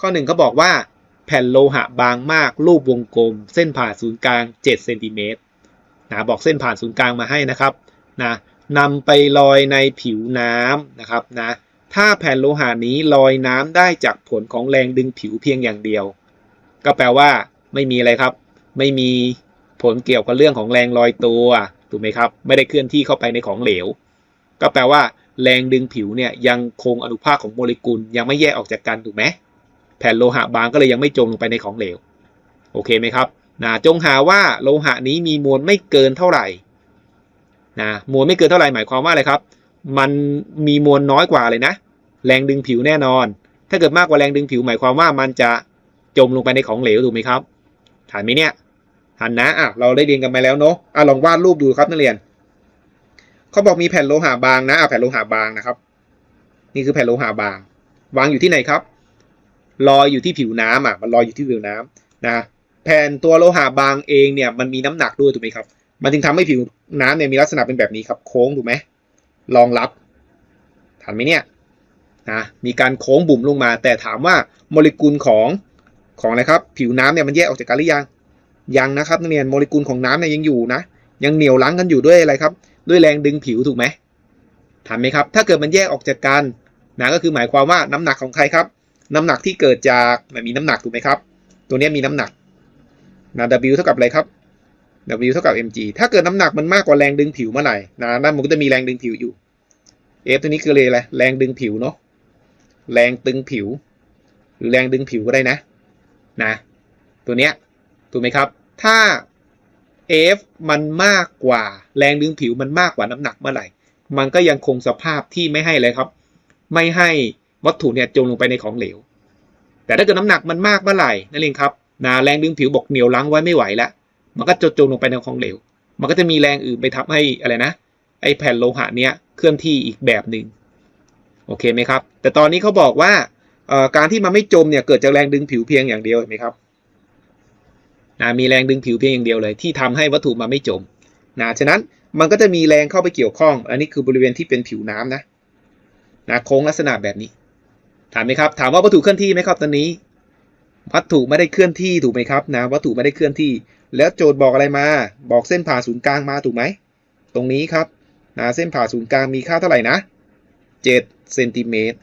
ข้อหนึ่งเขาบอกว่า แผ่นโลหะบางมาก รูปวงกลม เส้นผ่าศูนย์กลาง7เซนติเมตรนะบอกเส้นผ่านศูนย์กลางมาให้นะครับนะนำไปลอยในผิวน้ำนะครับนะถ้าแผ่นโลหะนี้ลอยน้ำได้จากผลของแรงดึงผิวเพียงอย่างเดียว ก็แปลว่าไม่มีอะไรครับ ไม่มีผลเกี่ยวกับเรื่องของแรงลอยตัวถูกไหมครับ ไม่ได้เคลื่อนที่เข้าไปในของเหลว ก็แปลว่า แรงดึงผิวเนี่ยยังคงอนุภาคของโมเลกุลยังไม่แยกออกจากกันถูกไหม แผ่นโลหะบางก็เลยยังไม่จมลงไปในของเหลว โอเคไหมครับนะจงหาว่าโลหะนี้มีมวลไม่เกินเท่าไหร่นะมวลไม่เกินเท่าไหร่หมายความว่าอะไรครับ มันมีมวลน้อยกว่าเลยนะ แรงดึงผิวแน่นอน ถ้าเกิดมากกว่าแรงดึงผิวหมายความว่ามันจะจมลงไปในของเหลวถูกไหมครับทันไหมเนี่ยทันนะอะเราได้เรียนกันไปแล้วเนาะอะลองวาดรูปดูครับนักเรียนเขาบอกมีแผ่นโลหะบางนะอะแผ่นโลหะบางนะครับ นี่คือแผ่นโลหะบาง วางอยู่ที่ไหนครับ ลอยอยู่ที่ผิวน้ำอะมันลอยอยู่ที่ผิวน้ำนะแผ่นตัวโลหะบางเองเนี่ยมันมีน้ำหนักด้วยถูกไหมครับ มันจึงทำให้ผิวน้ำเนี่ยมีลักษณะเป็นแบบนี้ครับ โค้งถูกไหมรองรับทันไหมเนี่ยนะมีการโค้งบุ๋มลงมา แต่ถามว่าโมเลกุลของของอะไรครับ ผิวน้ำเนี่ยมันแยกออกจากกันหรือยังยังนะครับนักเรียนโมเลกุลของน้ำเนี่ยยังอยู่นะ ยังเหนียวลังกันอยู่ด้วยอะไรครับ ด้วยแรงดึงผิวถูกไหมทันไหมครับ ถ้าเกิดมันแยกออกจากกันนะก็คือหมายความว่าน้ำหนักของใครครับ น้ำหนักที่เกิดจากมันมีน้ำหนักถูกไหมครับ ตัวนี้มีน้ำหนักนะ W เท่ากับอะไรครับ W เท่ากับ mg ถ้าเกิดน้ำหนักมันมากกว่าแรงดึงผิวเมื่อไหร่นะนั่นมันก็จะมีแรงดึงผิวอยู่ F ตัวนี้คืออะไรแรงดึงผิวเนาะแรงตึงผิว หรือแรงดึงผิวก็ได้นะนะ ตัวเนี้ยถูกไหมครับ ถ้า F มันมากกว่าแรงดึงผิวมันมากกว่าน้ำหนักเมื่อไหร่ มันก็ยังคงสภาพที่ไม่ให้เลยครับ ไม่ให้ วัตถุเนี่ยจมลงไปในของเหลว แต่ถ้าเกิดน้ำหนักมันมากเมื่อไหร่นั่นเองครับนะแรงดึงผิวบอกเหนียวลังไว้ไม่ไหวแล้วมันก็จะจมลงไปในของเหลว มันก็จะมีแรงอื่นไปทับให้อะไรนะ ไอแผ่นโลหะเนี้ยเคลื่อนที่อีกแบบหนึ่งโอเคไหมครับ แต่ตอนนี้เขาบอกว่าการที่มันไม่จมเนี่ยเกิดจากแรงดึงผิวเพียงอย่างเดียวเห็นไหมครับนะมีแรงดึงผิวเพียงอย่างเดียวเลย ที่ทำให้วัตถุมันไม่จมนะฉะนั้นมันก็จะมีแรงเข้าไปเกี่ยวข้อง อันนี้คือบริเวณที่เป็นผิวน้ำนะนะโค้งลักษณะแบบนี้ ถามไหมครับ ถามว่าวัตถุเคลื่อนที่ไหมครับตอนนี้ วัตถุไม่ได้เคลื่อนที่ถูกไหมครับนะ วัตถุไม่ได้เคลื่อนที่ แล้วโจทย์บอกอะไรมา บอกเส้นผ่าศูนย์กลางมาถูกไหม ตรงนี้ครับนะเส้นผ่าศูนย์กลางมีค่าเท่าไหร่นะ7เซนติเมตร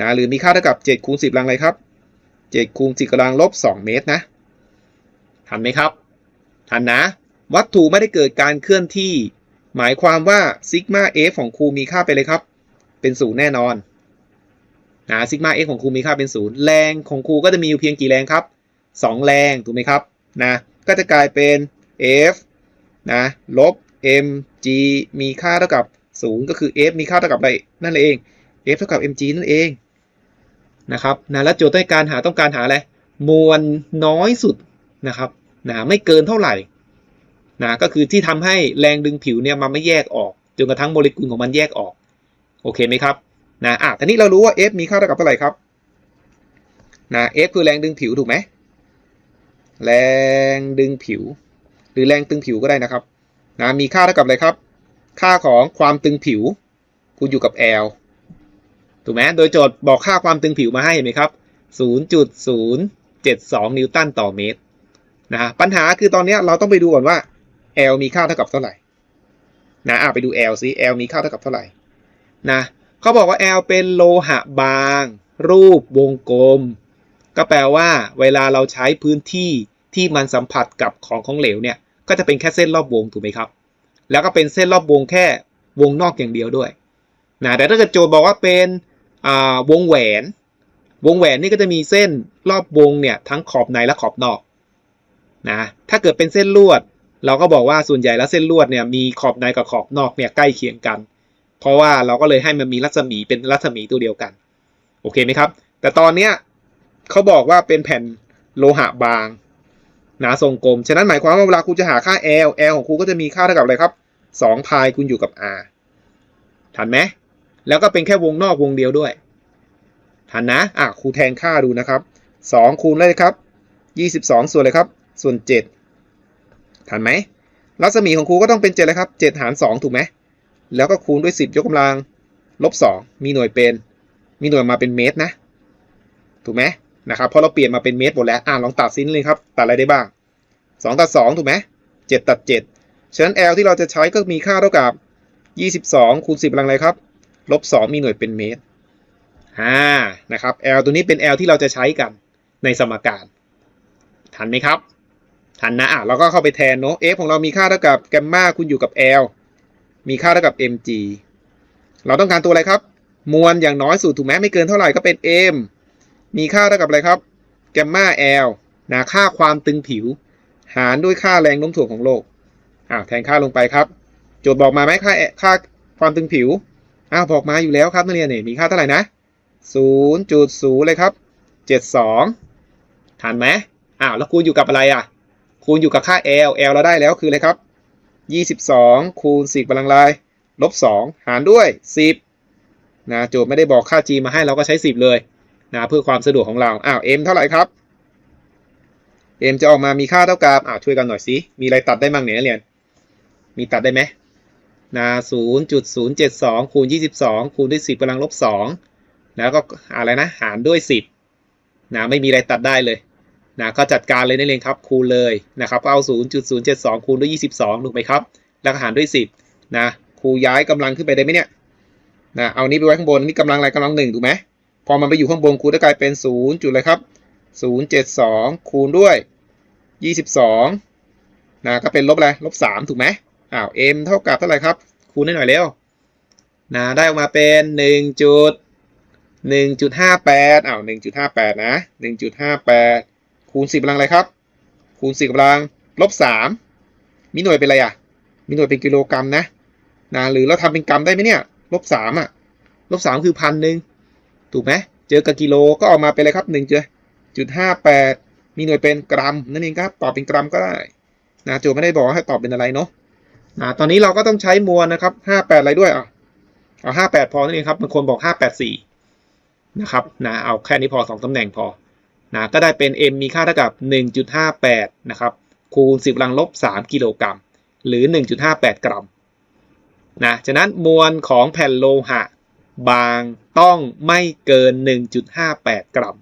นะหรือมีค่าเท่ากับ7คูณ10กำลังอะไรครับ7คูณ10กำลังลบ2เมตรนะทันไหมครับทันนะ วัตถุไม่ได้เกิดการเคลื่อนที่ หมายความว่าซิกมาเอฟของครูมีค่าไปเลยครับ เป็นศูนย์แน่นอน นะซิกมาเอ็กของครูมีค่าเป็นศูนย์แรงของครูก็จะมีอยู่เพียงกี่แรงครับ 2 แรงถูกไหมครับนะก็จะกลายเป็น F นะลบ mg มีค่าเท่ากับ 0 ก็คือ f มีค่าเท่ากับอะไรนั่นเอง f เท่ากับ mg นั่นเองนะครับนะแล้วโจทย์ต้องการหาต้องการหาอะไรมวลน้อยสุดนะครับนะไม่เกินเท่าไหร่นะก็คือที่ทำให้แรงดึงผิวเนี่ยมันไม่แยกออกจนกระทั่งโมเลกุลของมันแยกออก โอเคไหมครับ นะอะทีนี้เรารู้ว่า f มีค่าเท่ากับเท่าไหร่ครับนะ f คือแรงดึงผิวถูกไหมแรงดึงผิว หรือแรงตึงผิวก็ได้นะครับนะมีค่าเท่ากับอะไรครับ ค่าของความตึงผิวคูณอยู่กับ L ถูกไหมโดยโจทย์บอกค่าความตึงผิวมาให้เห็นไหมครับ0.072 นิวตันต่อเมตรนะปัญหาคือตอนนี้เราต้องไปดูก่อนว่า L มีค่าเท่ากับเท่าไหร่นะอะไปดู L ซิ L มีค่าเท่ากับเท่าไหร่นะ เขาบอกว่า L เป็นโลหะบาง รูปวงกลม ก็แปลว่าเวลาเราใช้พื้นที่ที่มันสัมผัสกับของของเหลวเนี่ย ก็จะเป็นแค่เส้นรอบวงถูกไหมครับ แล้วก็เป็นเส้นรอบวงแค่วงนอกอย่างเดียวด้วยนะแต่ถ้าเกิดโจทย์บอกว่าเป็นวงแหวน วงแหวนนี่ก็จะมีเส้นรอบวงเนี่ยทั้งขอบในและขอบนอกนะถ้าเกิดเป็นเส้นลวด เราก็บอกว่าส่วนใหญ่แล้วเส้นลวดเนี่ยมีขอบในกับขอบนอกเนี่ยใกล้เคียงกัน เพราะว่าเราก็เลยให้มันมีรัศมีเป็นรัศมีตัวเดียวกัน โอเคไหมครับ แต่ตอนเนี้ยเขาบอกว่าเป็นแผ่นโลหะบางหนะทรงกลม ฉะนั้นหมายความว่าเวลาครูจะหาค่า L L ของครูก็จะมีค่าเท่ากับอะไรครับ2พายคูณอยู่กับ R ทันไหมแล้วก็เป็นแค่วงนอกวงเดียวด้วย ทันนะ อะครูแทนค่าดูนะครับ 2 คูณเลยครับ 22 ส่วนเลยครับ ส่วน 7 ทันไหมรัศมีของครูก็ต้องเป็น 7 เลยครับ 7 หาร 2 ถูกไหม แล้วก็คูณด้วย 10 ยกกำลัง ลบ 2 มีหน่วยเป็น มีหน่วยมาเป็นเมตรนะ ถูกไหมนะครับเพราะเราเปลี่ยนมาเป็นเมตรหมดแล้วอ่าลองตัดซิ้นเลยครับตัดอะไรได้บ้าง 2 ตัด 2 ถูกไหม7ตัด 7 ฉะนั้น L ที่เราจะใช้ก็มีค่าเท่ากับ 22 คูณ 10กำลังอะไรครับ ลบ 2 มีหน่วยเป็นเมตรอ่านะครับ L ตัวนี้เป็น L ที่เราจะใช้กันในสมการ ทันไหมครับ ทันนะอะเราก็เข้าไปแทนเนาะ f ของเรามีค่าเท่ากับแกมมาคูณอยู่กับ L มีค่าเท่ากับ mg เราต้องการตัวอะไรครับ มวลอย่างน้อยสุดถูกไหมไม่เกินเท่าไหร่ก็เป็น m มีค่าเท่ากับอะไรครับแกมมา l นะค่าความตึงผิว หารด้วยค่าแรงโน้มถ่วงของโลกอ้าวแทนค่าลงไปครับ โจทย์บอกมาไหมค่าค่าความตึงผิวอ้าวบอกมาอยู่แล้วครับนักเรียนเนี่ยมีค่าเท่าไหร่นะ0.0เลยครับ 72ทันไหมอ้าวแล้วคูณอยู่กับอะไรอะคูณอยู่กับค่า l l เราได้แล้วคืออะไรครับ 22 คูณ10กำลังลายลบ 2 หารด้วย 10นะโจทย์ไม่ได้บอกค่า g มาให้เราก็ใช้ 10 เลยนะเพื่อความสะดวกของเราอ้าว m เท่าไหร่ครับ m จะออกมามีค่าเท่ากับอ้าวช่วยกันหน่อยสิ มีอะไรตัดได้บ้างเนี่ยนักเรียน มีตัดได้ไหมนะ0.072 คูณ 22 คูณด้วย 10กำลังลบ 2 แล้วก็อะไรนะ หารด้วย 10นะไม่มีอะไรตัดได้เลย นะก็จัดการเลยนั่นเองครับคูณเลยนะครับเอา 0.072 คูณด้วย 22ถูกไหมครับ แล้วหารด้วย 10นะครูย้ายกำลังขึ้นไปได้ไหมเนี่ยนะเอานี้ไปไว้ข้างบนนี่กำลังอะไรกำลังหนึ่งถูกไหมพอมันไปอยู่ข้างบนครูจะกลายเป็น 0 จุดเลยครับ 072 คูณด้วย 22นะก็เป็นลบอะไรลบ3ถูกไหมอ้าว m เท่ากับเท่าไหร่ครับ คูณให้หน่อยเร็วนะได้ออกมาเป็น 1 จุด1.58อ้าว1.58 นะ 1.58 คูณ10กำลังอะไรครับ คูณ10กำลังลบ3มีหน่วยเป็นอะไรอะ มีหน่วยเป็นกิโลกรัมนะนะหรือเราทำเป็นกรัมได้ไหมเนี่ยลบ3อะลบ3คือพันหนึ่งถูกไหมเจอกับกิโลก็ออกมาเป็นอะไรครับ1จุด58มีหน่วยเป็นกรัมนั่นเองครับตอบเป็นกรัมก็ได้นะโจไม่ได้บอกให้ตอบเป็นอะไรเนาะนะตอนนี้เราก็ต้องใช้มวลนะครับ58อะไรด้วยอะเอา58พอนั่นเองครับบางคนบอก584นะครับนะเอาแค่นี้พอ2ตำแหน่งพอ นะก็ได้เป็น m มีค่าเท่ากับ 1.58 นะครับ คูณ 10กำลังลบ 3 กิโลกรัม หรือ 1.58 กรัมนะฉะนั้นมวลของแผ่นโลหะ บางต้องไม่เกิน 1.58 กรัม